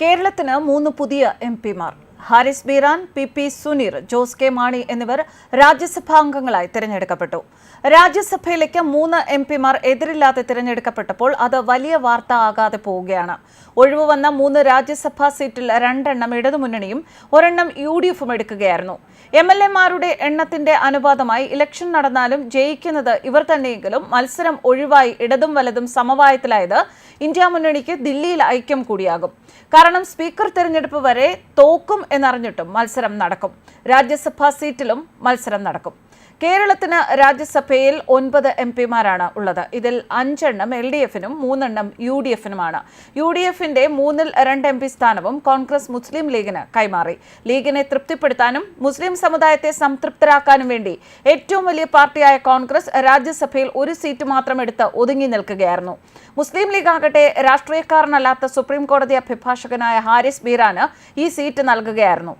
കേരളത്തിന് മൂന്ന് പുതിയ എം പിമാർ. Haris Beeran P P Suneer Jose K Mani എന്നിവർ രാജ്യസഭാംഗങ്ങളായി തിരഞ്ഞെടുക്കപ്പെട്ടു. രാജ്യസഭയിലേക്ക് മൂന്ന് എം പിമാർ എതിരില്ലാതെ തിരഞ്ഞെടുക്കപ്പെട്ടപ്പോൾ അത് വലിയ വാർത്ത ആകാതെ പോവുകയാണ്. ഒഴിവ് വന്ന മൂന്ന് രാജ്യസഭാ സീറ്റിൽ രണ്ടെണ്ണം ഇടതുമുന്നണിയും ഒരെണ്ണം യു ഡി എഫും എടുക്കുകയായിരുന്നു. എം എൽ എമാരുടെ എണ്ണത്തിന്റെ അനുപാതമായി ഇലക്ഷൻ നടന്നാലും ജയിക്കുന്നത് ഇവർ തന്നെയെങ്കിലും മത്സരം ഒഴിവായി ഇടതും വലതും സമവായത്തിലായത് ഇന്ത്യ മുന്നണിക്ക് ദില്ലിയിൽ ഐക്യം കൂടിയാകും. കാരണം സ്പീക്കർ തെരഞ്ഞെടുപ്പ് വരെ തോക്കും എന്നറിഞ്ഞിട്ടും മത്സരം നടക്കും. രാജ്യസഭാ സീറ്റിലും മത്സരം നടക്കും. കേരളത്തിന് രാജ്യസഭയിൽ ഒൻപത് എം പിമാരാണ് ഉള്ളത്. ഇതിൽ അഞ്ചെണ്ണം എൽ ഡി എഫിനും മൂന്നെണ്ണം യു ഡി എഫിനുമാണ്. യു ഡി എഫിന്റെ മൂന്നിൽ രണ്ട് എം പി സ്ഥാനവും കോൺഗ്രസ് മുസ്ലിം ലീഗിന് കൈമാറി. ലീഗിനെ തൃപ്തിപ്പെടുത്താനും മുസ്ലിം സമുദായത്തെ സംതൃപ്തരാക്കാനും വേണ്ടി ഏറ്റവും വലിയ പാർട്ടിയായ കോൺഗ്രസ് രാജ്യസഭയിൽ ഒരു സീറ്റ് മാത്രം എടുത്ത് ഒതുങ്ങി നിൽക്കുകയായിരുന്നു. മുസ്ലിം ലീഗ് ആകട്ടെ രാഷ്ട്രീയക്കാരനല്ലാത്ത സുപ്രീം കോടതി അഭിഭാഷകനായ ഹാരിസ് ബീറാന് ഈ സീറ്റ് നൽകുകയായിരുന്നു.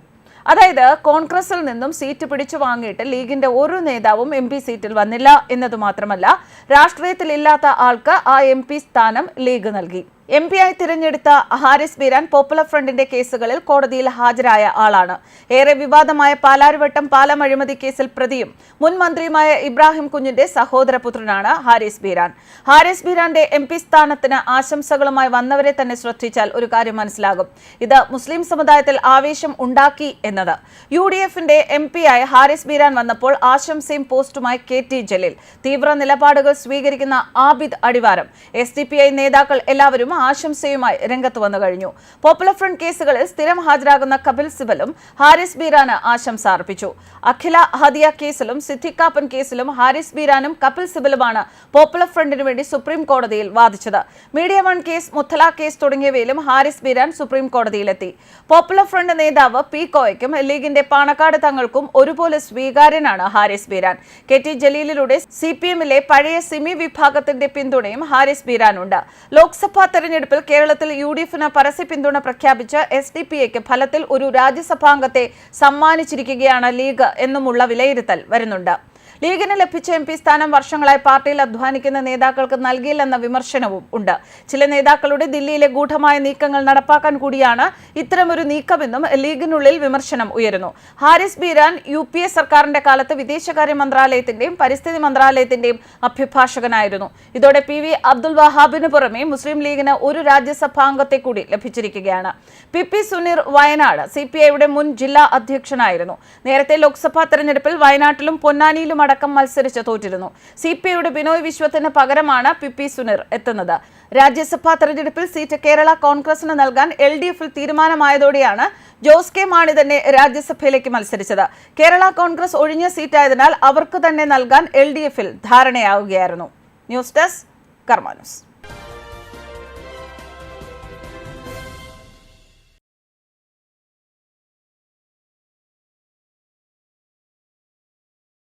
അതായത് കോൺഗ്രസിൽ നിന്നും സീറ്റ് പിടിച്ചു വാങ്ങിയിട്ട് ലീഗിന്റെ ഒരു നേതാവും എം സീറ്റിൽ വന്നില്ല എന്നത് മാത്രമല്ല രാഷ്ട്രീയത്തിൽ ഇല്ലാത്ത ആൾക്ക് ആ എം സ്ഥാനം ലീഗ് നൽകി. എം പി ആയി തിരഞ്ഞെടുത്ത ഹാരിസ് ബീരാൻ പോപ്പുലർ ഫ്രണ്ടിന്റെ കേസുകളിൽ കോടതിയിൽ ഹാജരായ ആളാണ്. ഏറെ വിവാദമായ പാലാരിവട്ടം പാലം അഴിമതി കേസിൽ പ്രതിയും മുൻ മന്ത്രിയുമായ ഇബ്രാഹിം കുഞ്ഞിന്റെ സഹോദരപുത്രനാണ് ഹാരിസ് ബീരാൻ ഹാരിസ് ബീരാന്റെ എം പി സ്ഥാനത്തിന് ആശംസകളുമായി വന്നവരെ തന്നെ ശ്രദ്ധിച്ചാൽ ഒരു കാര്യം മനസ്സിലാകും. ഇത് മുസ്ലിം സമുദായത്തിൽ ആവേശം ഉണ്ടാക്കി എന്നത്. യു ഡി എഫിന്റെ എം പി ആയ ഹാരിസ് ബീരാൻ വന്നപ്പോൾ ആശംസയും പോസ്റ്റുമായി കെ ടി ജലീൽ. തീവ്ര നിലപാടുകൾ സ്വീകരിക്കുന്ന Abid Adivaram. S D P I നേതാക്കൾ എല്ലാവരും ആശംസയുമായി രംഗത്ത് വന്നു കഴിഞ്ഞു. പോപ്പുലർ ഫ്രണ്ട് കേസുകളിൽ സ്ഥിരം ഹാജരാകുന്ന കപിൽ സിബലും ഹാരിസ് ബീരാന് ആശംസ അർപ്പിച്ചു. അഖില ഹദിയ കേസിലും സിദ്ധിക്കാപ്പൻ കേസിലും ഹാരിസ് ബീരാനും കപിൽ സിബലുമാണ് പോപ്പുലർ ഫ്രണ്ടിനു വേണ്ടി സുപ്രീം കോടതിയിൽ വാദിച്ചത്. മീഡിയ വൺ കേസ് മുത്തല കേസ് തുടങ്ങിയവയിലും ഹാരിസ് ബീരാൻ സുപ്രീം കോടതിയിലെത്തി പോപ്പുലർ ഫ്രണ്ട് നേതാവ് പി കോയയ്ക്കും ലീഗിന്റെ പാണക്കാട് തങ്ങൾക്കും ഒരുപോലെ സ്വീകാര്യനാണ് ഹാരിസ് ബീരാൻ. കെ ടി ജലീലിലൂടെ സി പി എമ്മിലെ പഴയ സിമി വിഭാഗത്തിന്റെ പിന്തുണയും ഹാരിസ് ബീരാനുണ്ട്. ലോക്സഭാ തെരഞ്ഞെടുപ്പിൽ കേരളത്തിൽ യു ഡി എഫിന് പരസ്യ പിന്തുണ പ്രഖ്യാപിച്ച് എസ് ഡി പി എക്ക് ഫലത്തിൽ ഒരു രാജ്യസഭാംഗത്തെ സമ്മാനിച്ചിരിക്കുകയാണ് ലീഗ് എന്നുമുള്ള വിലയിരുത്തൽ വരുന്നുണ്ട്. ലീഗിന് ലഭിച്ച എം പി സ്ഥാനം വർഷങ്ങളായി പാർട്ടിയിൽ അധ്വാനിക്കുന്ന നേതാക്കൾക്ക് നൽകിയില്ലെന്ന വിമർശനവും ഉണ്ട്. ചില നേതാക്കളുടെ ദില്ലിയിലെ ഗൂഢമായ നീക്കങ്ങൾ നടപ്പാക്കാൻ കൂടിയാണ് ഇത്തരമൊരു നീക്കമെന്നും ലീഗിനുള്ളിൽ വിമർശനം ഉയരുന്നു. Haris Beeran U P A സർക്കാരിന്റെ കാലത്ത് വിദേശകാര്യ മന്ത്രാലയത്തിന്റെയും പരിസ്ഥിതി മന്ത്രാലയത്തിന്റെയും അഭിഭാഷകനായിരുന്നു ഇതോടെ പി വി അബ്ദുൽ വഹാബിന് പുറമെ മുസ്ലിം ലീഗിന് ഒരു രാജ്യസഭാംഗത്തെ കൂടി ലഭിച്ചിരിക്കുകയാണ്. P P Suneer Wayanad C P ഐയുടെ മുൻ ജില്ലാ അധ്യക്ഷനായിരുന്നു. നേരത്തെ ലോക്സഭാ തെരഞ്ഞെടുപ്പിൽ വയനാട്ടിലും പൊന്നാനിയിലും അടക്കം മത്സരിച്ച് തോറ്റിരുന്നു. സി പി ഐയുടെ ബിനോയ് വിശ്വത്തിന് പകരമാണ് പി പി സുനിർ എത്തുന്നത്. രാജ്യസഭാ തെരഞ്ഞെടുപ്പിൽ സീറ്റ് കേരള കോൺഗ്രസിന് നൽകാൻ എൽ ഡി എഫിൽ തീരുമാനമായതോടെയാണ് ജോസ് കെ മാണി തന്നെ രാജ്യസഭയിലേക്ക് മത്സരിച്ചത്. കേരള കോൺഗ്രസ് ഒഴിഞ്ഞ സീറ്റായതിനാൽ അവർക്ക് തന്നെ നൽകാൻ എൽ ഡി എഫിൽ ധാരണയാവുകയായിരുന്നു. News desk Karma news.